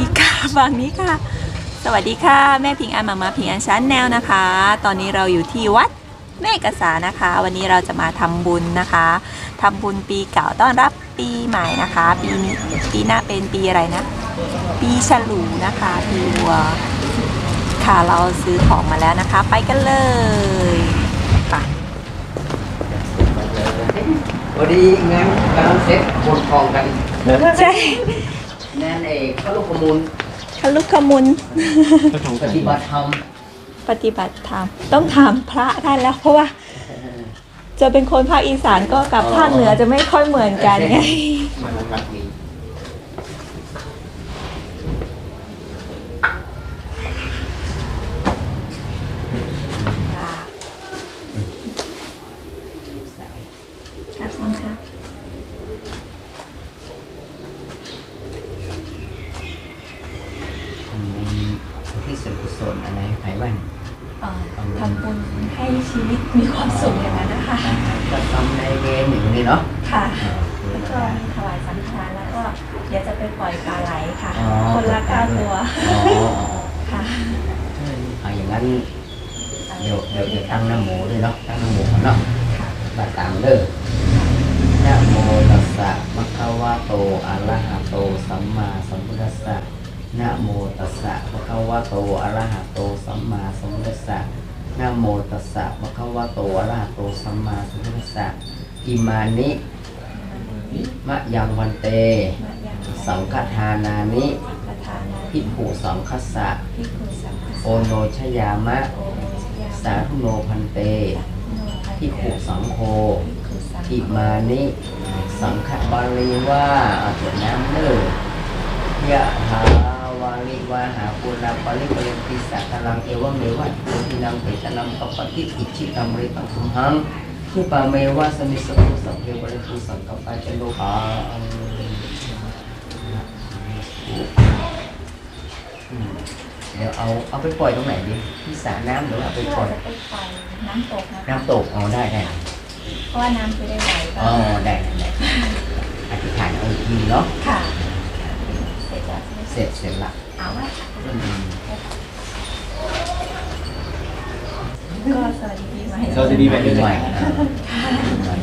สวัสดีค่ะฝั่งนี้ค่ะ สวัสดีค่ะ แม่พิงอันมามาพิงอันชั้นแนวนะคะ ตอนนี้เราอยู่ที่วัดแม่กษานะคะ วันนี้เราจะมาทำบุญนะคะทำบุญปีเก่าต้อนรับปีใหม่นะคะ ปีนี้ปีหน้าเป็นปีอะไรนะ ปีฉลูนะคะ ปีวัวค่ะเราซื้อของมาแล้วนะคะ ไปกันเลยไปพอดีงั้นกำลังเซ็ตบนกองกันใช่ นั่นเองเขาลูกขมูลคลุกขมุน ปฏิบัติธรรมปฏิบัติธรรมต้องถามพระท่านแล้ว เพราะว่า จะเป็นคนภาคอีสานก็กับภาคเหนือจะไม่ค่อยเหมือนกันไง มันรักนี้ ครับคุณค่ะ ที่ส่วนกุศลอะไรไผ่ บ้านเอ่อทำบุญให้ชีวิตมีความสุขอย่างนั้นนะคะก็ทำในเวรอย่างนี้เนาะค่ะแล้วก็มีถวายสังฆทานแล้วก็เดี๋ยวจะไปปล่อยปลาไหลค่ะอ๋อคนละเก้าตัวอ๋อค่ะเอาอย่างนั้นเดี๋ยวเดี๋ยวเดี๋ยวตั้งน้ำหมูด้วยเนาะตั้งน้ำหมูก่อนเนาะค่ะบาตามเด้อนะโมตัสสะมะคะวะโตอะระหะโตสัมมาสัมพุทธัสสะ นะโมตัสสะมะคะวะโตอะระหะโตสัมมาสัมพุทธัสสะนะโมตัสสะมะคะวะโตอะระหะโตสัมมาสัมพุทธัสสะอิมานิมะยังวันเต สังฆทานานิพิภูสังคัสสะโอโนชยามะ สาธุโนพันเตพิขุสังโฆพิคุสังฆอิมานิสังฆบาลีว่าอาตัวน้ำเนื้อยะหา ลิวาหาปุราปาริปริติสักลังเอวเมวะโยตินังเปตนังปปติอิจิตังเรตังสุหังทิปาเมวะสมิสตุสัพเพบริสุสังกปะจโลหาอืมเดี๋ยวเอาเอาไปปล่อยตรงไหนดีที่สระน้ำหรือว่าเอาไปปล่อยจะไปปล่อยน้ำตกนะคะน้ำตกเอาได้ได้เพราะว่าน้ำจะได้ไหลอ๋อบ้างได้ได้ได้อธิษฐานเอาอีกทีเนาะค่ะเสร็จแล้วเสร็จเสร็จละเอาว่าอืม ก็สวัสดีปีใหม่สวัสดีปีใหม่ปีใหม่อ่าปีใหม่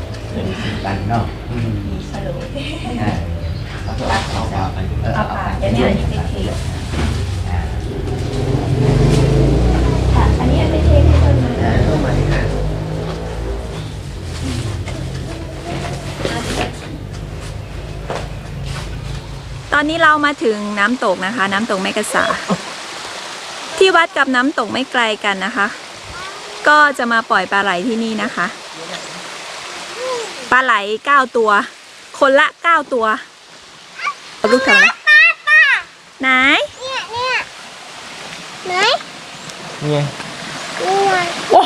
สิบกันเนาะอืมปีฉลูอ่าเอาเอาเอาเอาเออเอาเอาป่าไปเดี๋ยวนี้อันนี้เป็นเค้กอ่าค่ะอันนี้เป็นเค้กที่ต้นไม้ อ่าเข้ามาค่ะตอนนี้เรามาถึงน้ำตกนะคะ น้ำตกแม่กษา ที่วัดกับน้ำตกไม่ไกลกันนะคะ ก็จะมาปล่อยปลาไหลที่นี่นะคะ ปลาไหลเก้าตัว คนละเก้าตัวเอาลูกทำอะไรไหนเนี่ยเนี่ยไหนนี่ไงนี่ไงโอ้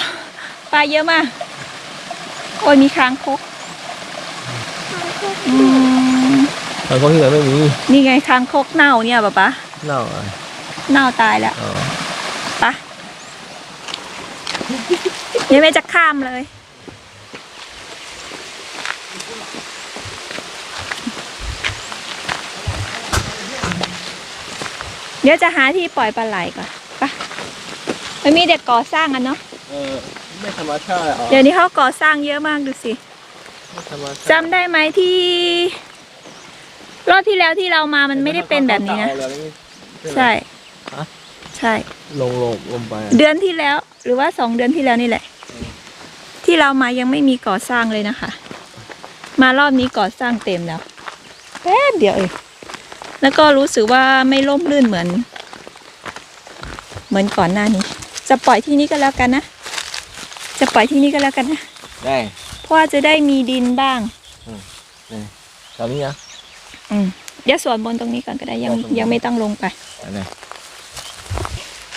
ปลาเยอะมาก โอ้ยมีคางคกอืม ตอนคนที่เหลือไม่มีนี่ไงคางคกเน่าเนี่ยป๊าป๊าเน่าอะเน่าตายแล้วอ๋อไปะยังไม่จะข้ามเลย เดี๋ยวจะหาที่ปล่อยปลาไหลก่อนไปะมันมีเด็กก่อสร้างกันเนาะเออไม่ธรรมชาติอ๋อเดี๋ยวนี้เขาก่อสร้างเยอะมากดูสิไม่ธรรมชาติจำได้ไหมที่ รอบที่แล้วที่เรามามันไม่ได้เป็นแบบนี้นะเอาเลยไม่ใช่ฮะใช่ ลงลงลงไป เดือนที่แล้ว หรือว่าสองเดือนที่แล้วนี่แหละ ที่เรามายังไม่มีก่อสร้างเลยนะคะ มารอบนี้ก่อสร้างเต็มแล้วแป๊บเดียวเองแล้วก็รู้สึกว่าไม่ล่มลื่นเหมือน เหมือนก่อนหน้านี้ จะปล่อยที่นี่ก็แล้วกันนะ จะปล่อยที่นี่ก็แล้วกันนะ ได้ เพราะว่าจะได้มีดินบ้างตอนนี้นะ อืมเดี๋ยวสวนบนตรงนี้ก่อนก็ได้ยังสวนบนยังไม่ต้องลงไป อันไหน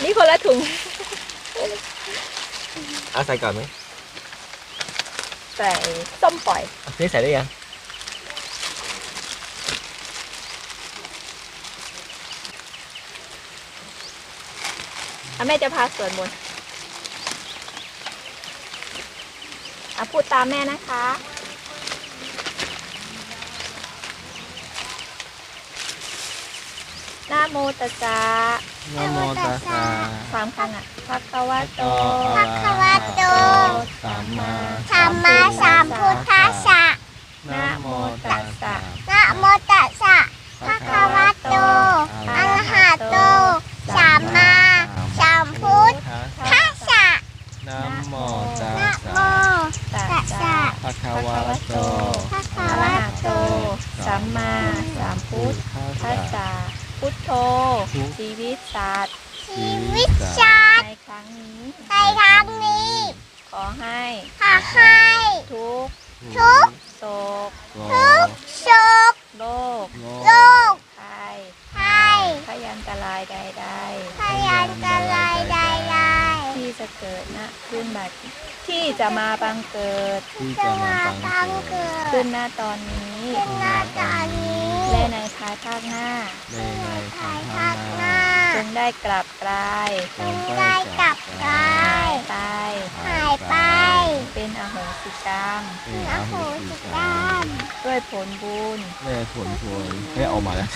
นี่คนละถุงเอาใส่ก่อนไหมใส่ส้มปล่อยอะนี่ใส่ได้ยังอะแม่จะพาสวนบนอะพูดตามแม่นะคะ นะโมตัสสะนะโมตัสสะสามครั้งอะภะคะวะโตภะคะวะโตสัมมาสัมมาสัมพุทธัสสะนะโมตัสสะนะโมตัสสะภะคะวะโตอะระหะโตสัมมาสัมพุทธัสสะนะโมตันะสโมสะตัสสะภะคะวะโตภะคะอะวะระหะโตโตสัมมาสัมพุทธัสสะ พุทโธชีวิตสัตว์ชีวิตชาติในครั้งนี้ในครั้งนี้ ขอให้ขอให้ทุกข์ทุกโศกทุกโศกโรคโรคภัยภัยพยันตรายใดพยันตรายใดๆที่จะเกิดณขึ้นบัดที่จะมาบังเกิดที่ๆจะจะมามาบับังงเกิเกิดดขึ้นหน้าตอนนี้ขึ้นหน้าตอนนี้และใน ภายภาคหน้า ในในทาภางยข้างภาคหหน้าน้าจงได้กลับกลายจงได้กลับกาหายยไปหายไป เป็นอโหสิกรรมเป็นออาโหหุสิสิกกรรรรมมด้วยผลบุญแม่ผลพวยให้ออกมาแล้ว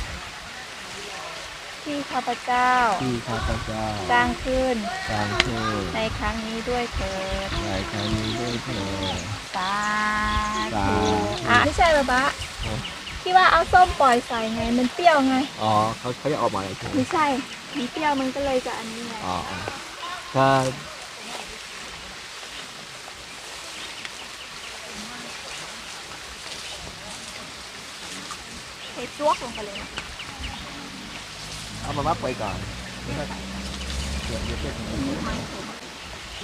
ที่ข้าพเจ้าที่ข้าพเจ้า สร้างขึ้น สร้างขึ้น ในครั้งนี้ด้วยเถิดในครั้งนี้ด้วยเถิดสาสาธุธุอะไม่ใช่บะบะอ๋อ ที่ว่าเอาส้มปล่อยใส่ไง มันเปรี้ยวไง อ๋อเขาเขาจะออกมาแล้วใช่ไหมไม่ใช่มันเปรี้ยวมันก็เลยจะอันนี้ไงอ๋ออ๋อถ้าเทจวกลงไปเลยนะเอามามัดไปก่อนเดี๋ยวเดี๋ยวเดี๋ยวเดี๋ยว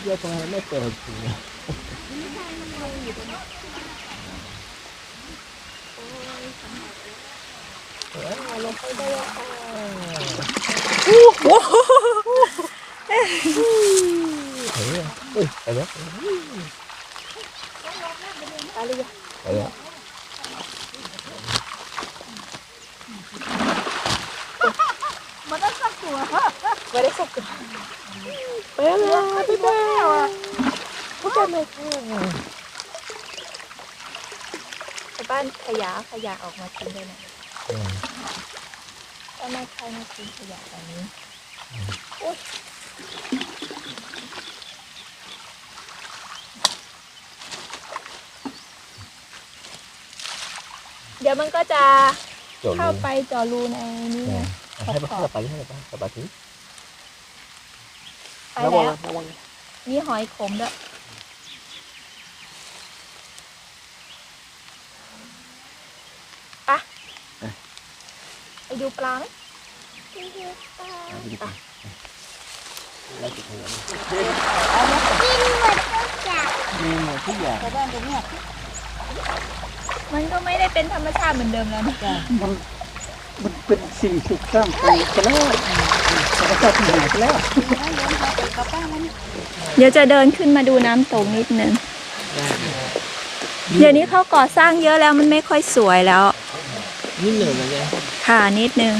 เดี๋ยวทำไมมันไม่เปิดถึงเนี่ยเออเอา ลงไปได้แล้วค่ะเฮ้ยเฮ้ยไปแล้วไปเลยไปแล้วมันต้สักตัวไม่ได้สักตัวไปแล้วไปแล้วอะพูดกันเลยไปบ้านขยะขยะออกมาทิ้งด้วยนะ ทำไมใครมาทิ้งขยะแบบนี้อุ๊ยเดี๋ยวมันก็จะจบเข้าเลยไปเจอรูในนี้ไงให้ไปให้ไปให้ไปให้ไปถึงไปแล้วมีหอยขมด้วย ไปดูปลาไหมกินหมดทุกอย่างมีหมดทุกอย่างมันก็ไม่ได้เป็นธรรมชาติเหมือนเดิมแล้วนะมันมันเป็นสิ่งถูกสร้างไปไปแล้วธรรมชาติที่หายไปแล้วเดี๋ยวจะเดินขึ้นมาดูน้ำตกนิดนึงเดี๋ยวนี้เขาก่อสร้างเยอะแล้วมันไม่ค่อยสวยแล้วนิดหนึ่งนะเนี่ย ค่ะนิดนึง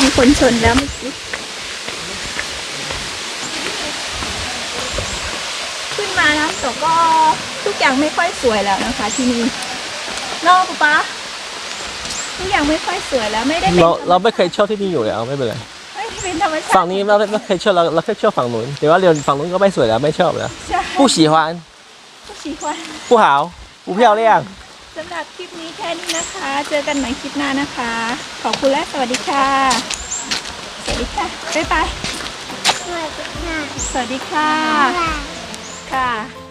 มีคนชนแล้วเมื่อกี้ แต่ก็ทุกอย่างไม่ค่อยสวยแล้วนะคะ ที่นี่นอกปะทุกอย่างไม่ค่อยสวยแล้วไม่ได้เราเราไม่เคยเที่ที่นี่อยู่แล้วไม่เป็นไรฝั่งนี้เราไม่เคยเที่ยวเราเราแค่ชอบฝั่งนู้นแต่ว่าเรียนฝั่งนู้นก็ไม่สวยแล้วไม่ชอบแล้วใช่ผู้喜欢不喜欢不好不漂งสำหรับคลิปนี้แค่นี้นะคะ เจอกันใหม่คลิปหน้านะคะ ขอบคุณและสวัสดีค่ะ สวัสดีค่ะ บ๊ายบาย สวัสดีค่ะ สวัสดีค่ะ ค่ะ